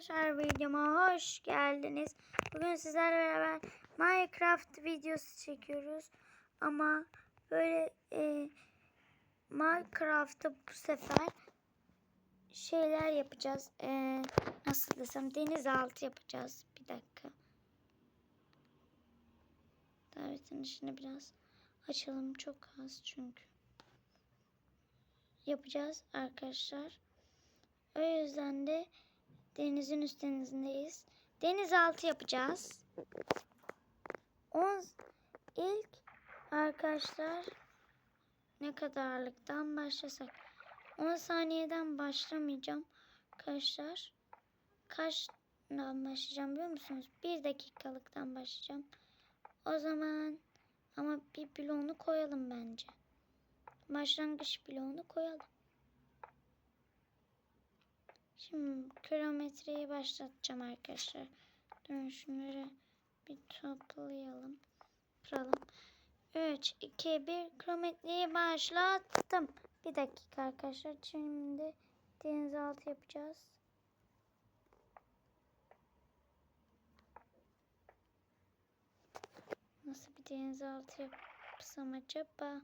Arkadaşlar videoma hoş geldiniz. Bugün sizlerle beraber Minecraft videosu çekiyoruz. Ama böyle e, Minecraft'ta bu sefer şeyler yapacağız. E, nasıl desem denizaltı yapacağız. Bir dakika. Davetin içini biraz açalım. Çok az çünkü. Yapacağız arkadaşlar. O yüzden de denizin üstündeyiz. Denizaltı yapacağız. 10 ilk arkadaşlar ne kadarlıktan başlasak 10 saniyeden başlamayacağım arkadaşlar. Kaçtan başlayacağım biliyor musunuz? 1 dakikalıktan başlayacağım. O zaman ama bir bloğunu koyalım bence. Başlangıç bloğunu koyalım. Şimdi kilometreyi başlatacağım arkadaşlar. Şunları bir toplayalım. Kuralım. 3, 2, 1 kilometreyi başlattım. Bir dakika arkadaşlar. Şimdi denizaltı yapacağız. Nasıl bir denizaltı yapsam acaba?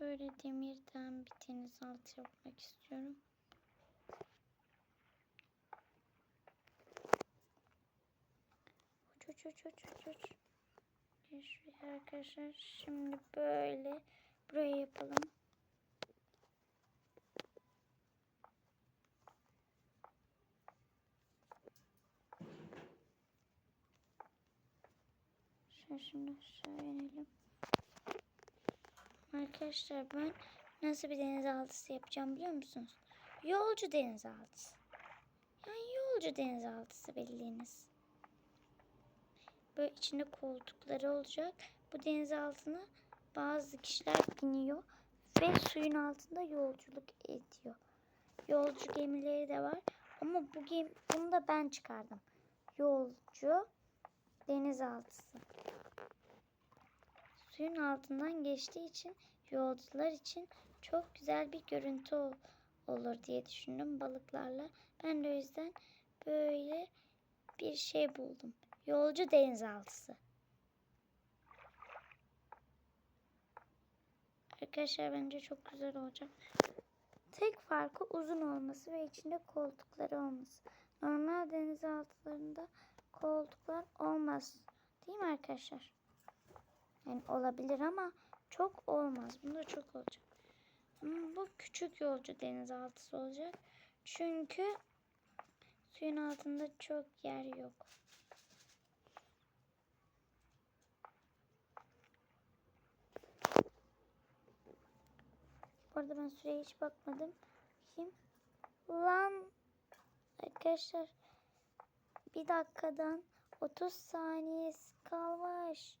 Böyle demirden bir denizaltı yapmak istiyorum. Uç uç uç uç uç. Şuraya arkadaşlar. Şimdi böyle buraya yapalım. Şöyle şimdi aşağı. Arkadaşlar ben nasıl bir denizaltısı yapacağım biliyor musunuz? Yolcu denizaltısı. Yani yolcu denizaltısı bildiğiniz. Böyle içinde koltukları olacak. Bu deniz altına bazı kişiler biniyor ve suyun altında yolculuk ediyor. Yolcu gemileri de var ama bu gemi, bunu da ben çıkardım. Yolcu denizaltısı. Suyun altından geçtiği için yolcular için çok güzel bir görüntü ol- olur diye düşündüm balıklarla. Ben de o yüzden böyle bir şey buldum. Yolcu denizaltısı. Arkadaşlar bence çok güzel olacak. Tek farkı uzun olması ve içinde koltukları olması. Normal denizaltılarında koltuklar olmaz. Değil mi arkadaşlar? Yani olabilir ama çok olmaz. Bunda çok olacak. Ama bu küçük yolcu denizaltısı olacak. Çünkü suyun altında çok yer yok. Bu arada ben süreye hiç bakmadım. Bakayım. Lan arkadaşlar bir dakikadan 30 saniyesi kalmış.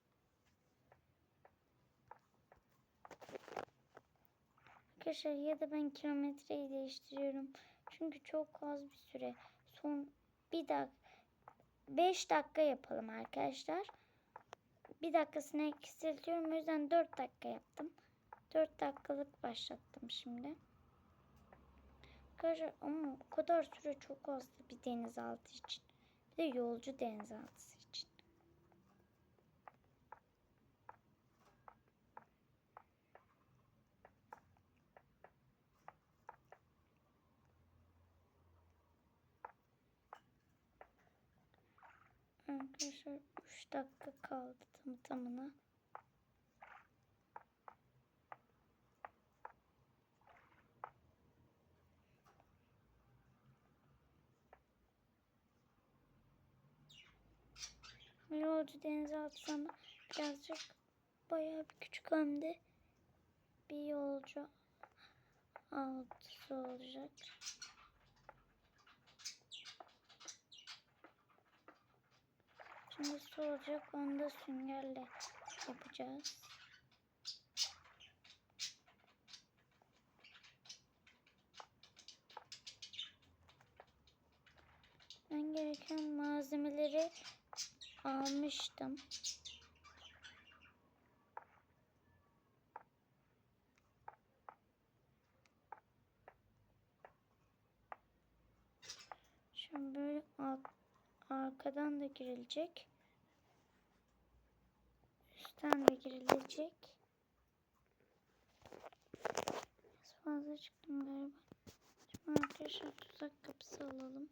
Arkadaşlar ya da ben kilometreyi değiştiriyorum. Çünkü çok az bir süre. Son bir dakika 5 dakika yapalım arkadaşlar. Bir dakikasını eksiltiyorum. O yüzden 4 dakika yaptım. 4 dakikalık başlattım şimdi. Ama o kadar süre çok azdı bir denizaltı için. Bir de yolcu denizaltısı için. Arkadaşlar 3 dakika kaldı tam tamına. Yolcu denizaltısı ama birazcık bayağı bir küçük hem de bir yolcu altısı olacak. Şimdi su olacak onu da süngerle yapacağız. Ben gereken malzemeleri almıştım. Şimdi böyle arkadan da girilecek. Üstten de girilecek. Biraz fazla çıktım galiba. Şimdi arkadaşlar tuzak kapısı alalım.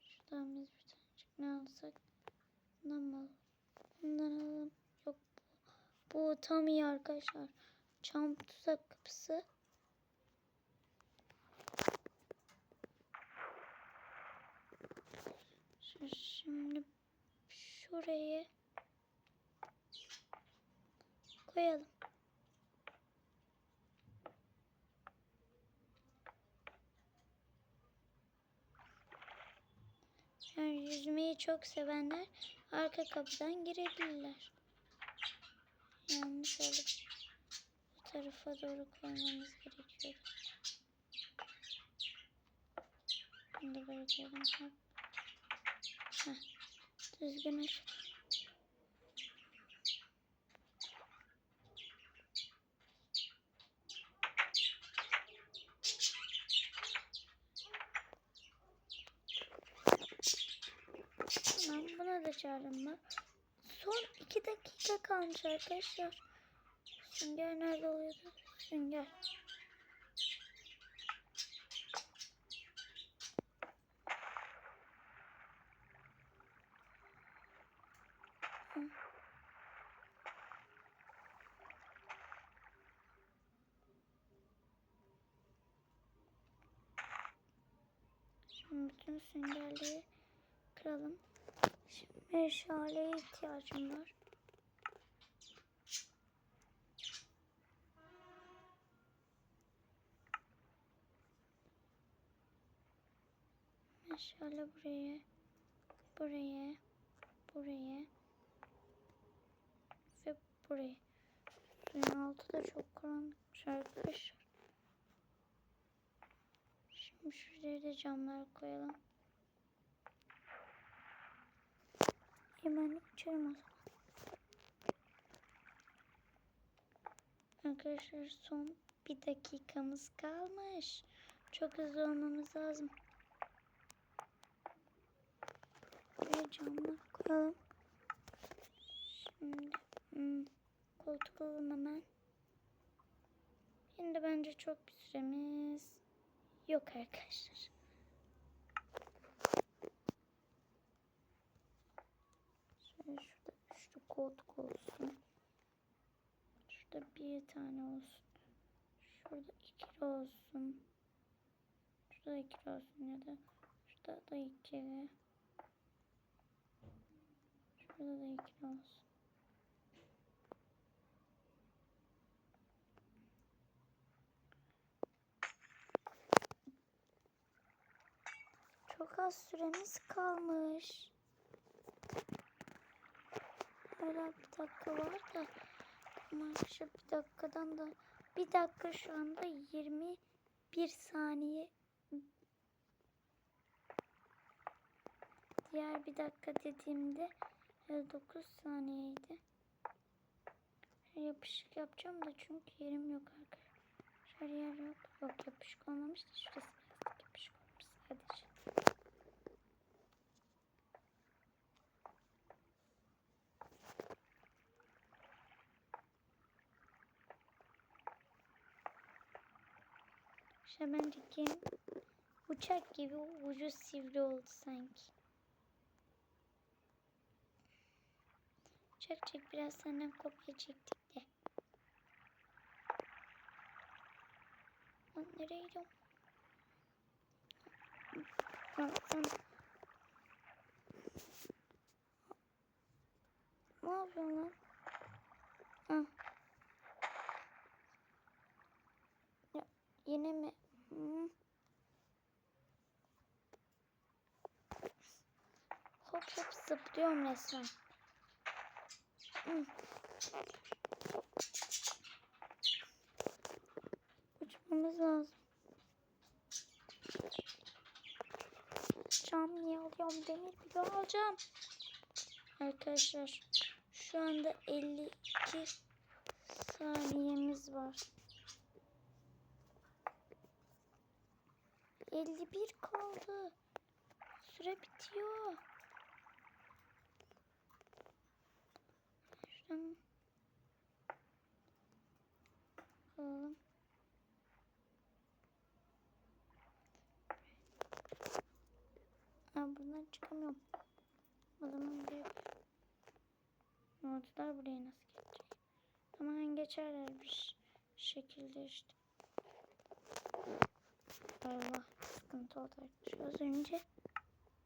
Şuradan biz bir tanecik ne alsak? Bundan mı alalım? Bundan alalım. Yok bu. Bu tam iyi arkadaşlar. Çam tuzak kapısı. Şimdi şuraya koyalım. Yani yüzmeyi çok sevenler arka kapıdan girebilirler. Yanlış oldu. Bu tarafa doğru koymamız gerekiyor. Bunu da böyle koyalım. Hop. Düzgün aç. Tamam ben. Son iki dakika kalmış arkadaşlar. Sünger nerede oluyordu? Sünger. Şimdi bütün süngerleri kıralım. Şimdi meşaleye ihtiyacım var. Meşale buraya, buraya, buraya ve buraya. Suyun altı da çok karanlıkmış arkadaşlar. Şimdi şuraya da camlar koyalım. Hemen içerim o zaman. Arkadaşlar son bir dakikamız kalmış. Çok hızlı olmamız lazım. Buraya camlar koyalım. Şimdi hmm, koltuk alalım hemen. Şimdi bence çok bir süremiz yok arkadaşlar. Şöyle şurada üçlü koltuk olsun. Şurada bir tane olsun. Şurada ikili olsun. Şurada ikili olsun ya da şurada da ikili. Şurada da ikili olsun. Çok az süremiz kalmış. Hala bir dakika var da arkadaşlar bir dakikadan da bir dakika şu anda 21 saniye diğer bir dakika dediğimde 9 saniyeydi. Yapışık yapacağım da çünkü yerim yok arkadaşlar. Yer yok. Yok yapışık olmamış da şurası birazcık yapışık olmuş sadece. Gemi uçak gibi ucu sivri oldu sanki. Uçak çek biraz senden kopya çektik de. Lan nereye gidiyorum? Ne yapıyorsun lan? Hı. Ya, yine mi? Hop hop zıplıyorum resmen. Uçmamız lazım. Cam niye alıyorum? Demir bile alacağım. Arkadaşlar şu anda 52 saniyemiz var. 51 kaldı. Süre bitiyor. Şuradan alalım. Aa, buradan çıkamıyorum. O zaman buraya Notular buraya nasıl geçecek? Tamam geçerler bir şekilde işte. Allah sıkıntı arkadaşlar. Az önce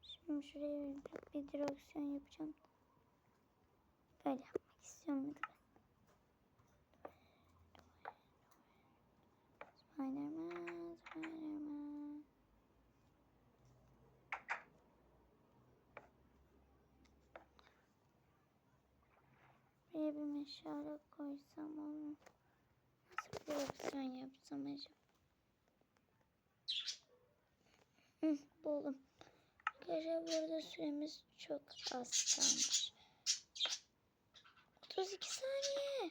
şimdi şuraya bir, bir direksiyon yapacağım. Böyle yapmak istiyorum. Spiderman, Spiderman. Buraya bir meşale koysam onu nasıl bir direksiyon yapsam acaba? Buldum. Arkadaşlar burada süremiz çok az kalmış. 32 saniye.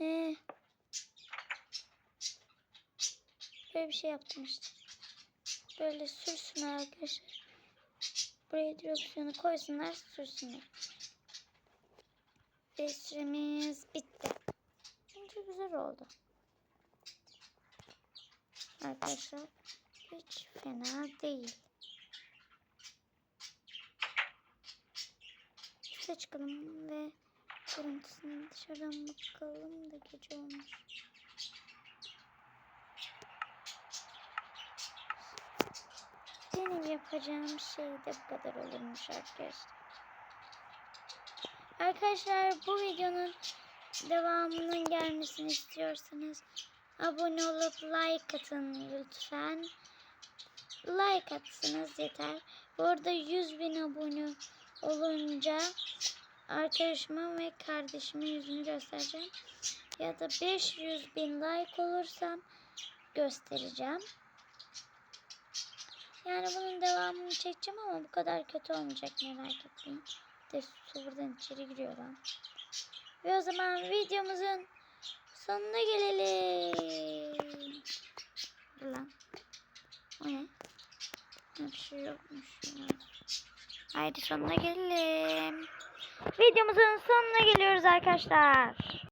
Ne? Böyle bir şey yaptım işte. Böyle sürsün arkadaşlar. Buraya direksiyonu koysunlar sürsünler. Ve süremiz bitti. Bence güzel oldu. Arkadaşlar hiç fena değil. Üste çıkalım ve görüntüsüne dışarıdan bakalım da gece olmuş. Benim yapacağım şey de bu kadar olurmuş arkadaşlar. Arkadaşlar bu videonun devamının gelmesini istiyorsanız abone olup like atın lütfen. Like atsınız yeter. Bu arada 100 bin abone olunca arkadaşımın ve kardeşimin yüzünü göstereceğim. Ya da 500 bin like olursam göstereceğim. Yani bunun devamını çekeceğim ama bu kadar kötü olmayacak merak etmeyin. De su buradan içeri giriyor lan. Ve o zaman videomuzun sonuna gelelim. Dur lan. O ne? Bir şey yokmuş ya. Haydi sonuna gelelim. Videomuzun sonuna geliyoruz arkadaşlar.